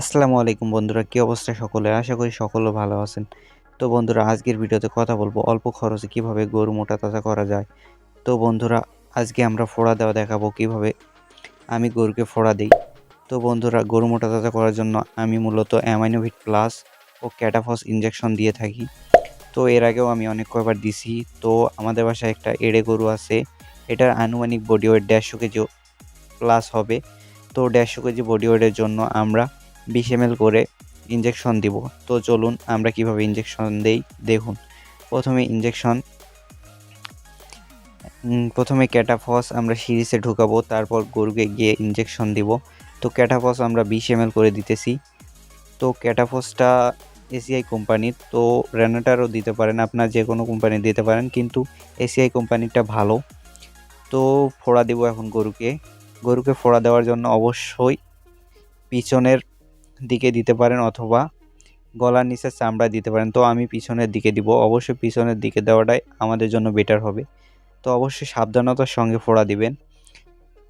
আসসালামু আলাইকুম বন্ধুরা, কী অবস্থা সকলে? আশা করি সকলে ভালো আছেন। তো বন্ধুরা, আজকের ভিডিওতে কথা বলব অল্প খরচে কীভাবে গরু মোটা তাজা করা যায়। তো বন্ধুরা, আজকে আমরা ফোড়া দেওয়া দেখাবো কীভাবে আমি গরুকে ফোড়া দিই। তো বন্ধুরা, গরু মোটা তাজা করার জন্য আমি মূলত অ্যামাইনোভিট প্লাস ও ক্যাটাফস ইঞ্জেকশন দিয়ে থাকি। তো এর আগেও আমি অনেক কয়বার দিছি। তো আমাদের বাসায় একটা এড়ে গরু আছে। এটার আনুমানিক বডি ওয়েট দেড়শো কেজি প্লাস হবে। তো দেড়শো কেজি বডি ওয়েটের জন্য আমরা বিশ এম করে ইঞ্জেকশন দিব। তো চলুন আমরা কীভাবে ইঞ্জেকশন দেই, দেখুন। প্রথমে ইঞ্জেকশন প্রথমে ক্যাটাফস আমরা সিরিজে ঢুকাবো, তারপর গরুকে গিয়ে ইঞ্জেকশন দিব। তো ক্যাটাফস আমরা বিশ এম করে দিতেছি। তো ক্যাটাফসটা এসিআই কোম্পানির তো রেনাটারও দিতে পারেন, আপনার যে কোনো কোম্পানি দিতে পারেন, কিন্তু এসিআই কোম্পানিটা ভালো। তো ফোড়া দিব এখন গরুকে। গরুকে ফোড়া দেওয়ার জন্য অবশ্যই পিছনের দিকে দিতে পারেন অথবা গলার নিচে চামড়া দিতে পারেন। তো আমি পিছনের দিকে দিব। অবশ্যই পিছনের দিকে দেওয়াটাই আমাদের জন্য বেটার হবে। তো অবশ্যই সাবধানতার সঙ্গে ফোড়া দিবেন।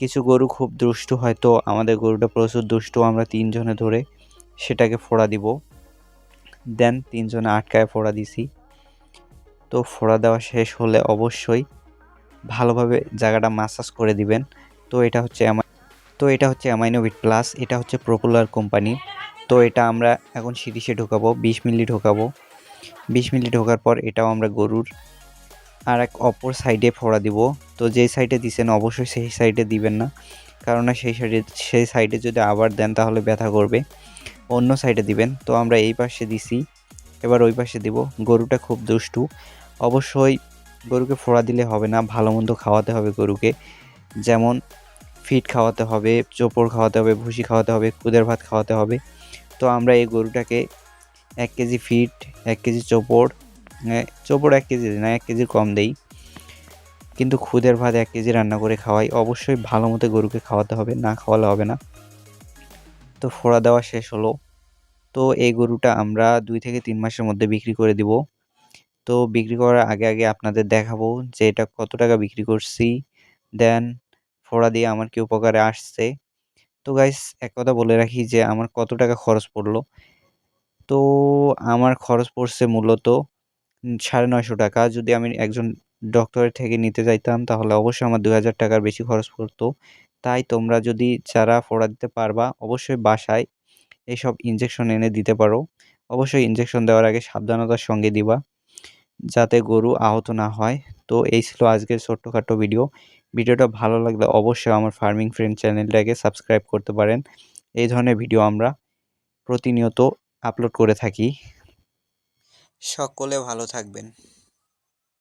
কিছু গরু খুব দুষ্টু হয়, তো আমাদের গরুটা প্রচুর দুষ্টু। আমরা তিনজনে ধরে সেটাকে ফোড়া দিব। দেন তিনজনে আটকায় ফোড়া দিছি। তো ফোড়া দেওয়া শেষ হলে অবশ্যই ভালোভাবে জায়গাটা মাসাজ করে দিবেন। তো এটা হচ্ছে তো এটা হচ্ছে অ্যামাইনোভিট প্লাস এটা হচ্ছে প্রপুলার কোম্পানি তো এটা আমরা এখন সিরিজে ঢোকাবো, বিশ মিলি ঢোকাবো। বিশ মিলি ঢোকার পর এটাও আমরা গরুর আর এক অপর সাইডে ফোড়া দিব। তো যেই সাইডে দিছেন অবশ্যই সেই সাইডে দিবেন না কারণ সেই সাইডে সেই সাইডে যদি আবার দেন তাহলে ব্যথা করবে। অন্য সাইডে দিবেন, তো আমরা এই পাশে দিছি। এবার ওই পাশে দিব, গরুটা খুব দুষ্টু। অবশ্যই গরুকে ফোড়া দিলে হবে না, ভালো মন্দ খাওয়াতে হবে গরুকে। যেমন ফিট খাওয়াতে হবে, চোপড় খাওয়াতে হবে, ভুসি খাওয়াতে হবে, কুদের ভাত খাওয়াতে হবে। তো আমরা এই গরুটাকে এক কেজি ফিট, এক কেজি চোপড় চোপড় এক কেজি না, এক কেজির কম দেই। কিন্তু খুদের ভাত এক কেজি রান্না করে খাওয়াই, অবশ্যই ভালো মতো গরুকে খাওয়াতে হবে, না খাওয়ালে হবে না। তো ফোড়া দেওয়া শেষ হলো। তো এই গরুটা আমরা দুই থেকে তিন মাসের মধ্যে বিক্রি করে দিব। তো বিক্রি করার আগে আগে আপনাদের দেখাবো যে এটা কত টাকা বিক্রি করছি। দেন ফোড়া দিয়ে আমার কি উপকারে আসছে। তো গাইস এক কথা বলে রাখি যে আমার কত টাকা খরচ পড়ল? তো আমার খরচ পড়ছে মূলত সাড়ে নয়শো টাকা। যদি আমি একজন ডক্টরের থেকে নিতে চাইতাম তাহলে অবশ্যই আমার দু হাজার টাকার বেশি খরচ পড়তো। তাই তোমরা যদি যারা ফোড়া দিতে পারবা, অবশ্যই বাসায় এইসব ইঞ্জেকশন এনে দিতে পারো। অবশ্যই ইঞ্জেকশন দেওয়ার আগে সাবধানতার সঙ্গে দিবা, যাতে গরু আহত না হয়। তো এই ছিল আজকের ছোট্টখাটো ভিডিও ভিডিওটা ভালো লাগলে অবশ্যই আমার ফার্মিং ফ্রেন্ড চ্যানেলটাকে সাবস্ক্রাইব করতে পারেন। এই ধরনের ভিডিও আমরা প্রতিনিয়ত আপলোড করে থাকি। সকলে ভালো থাকবেন।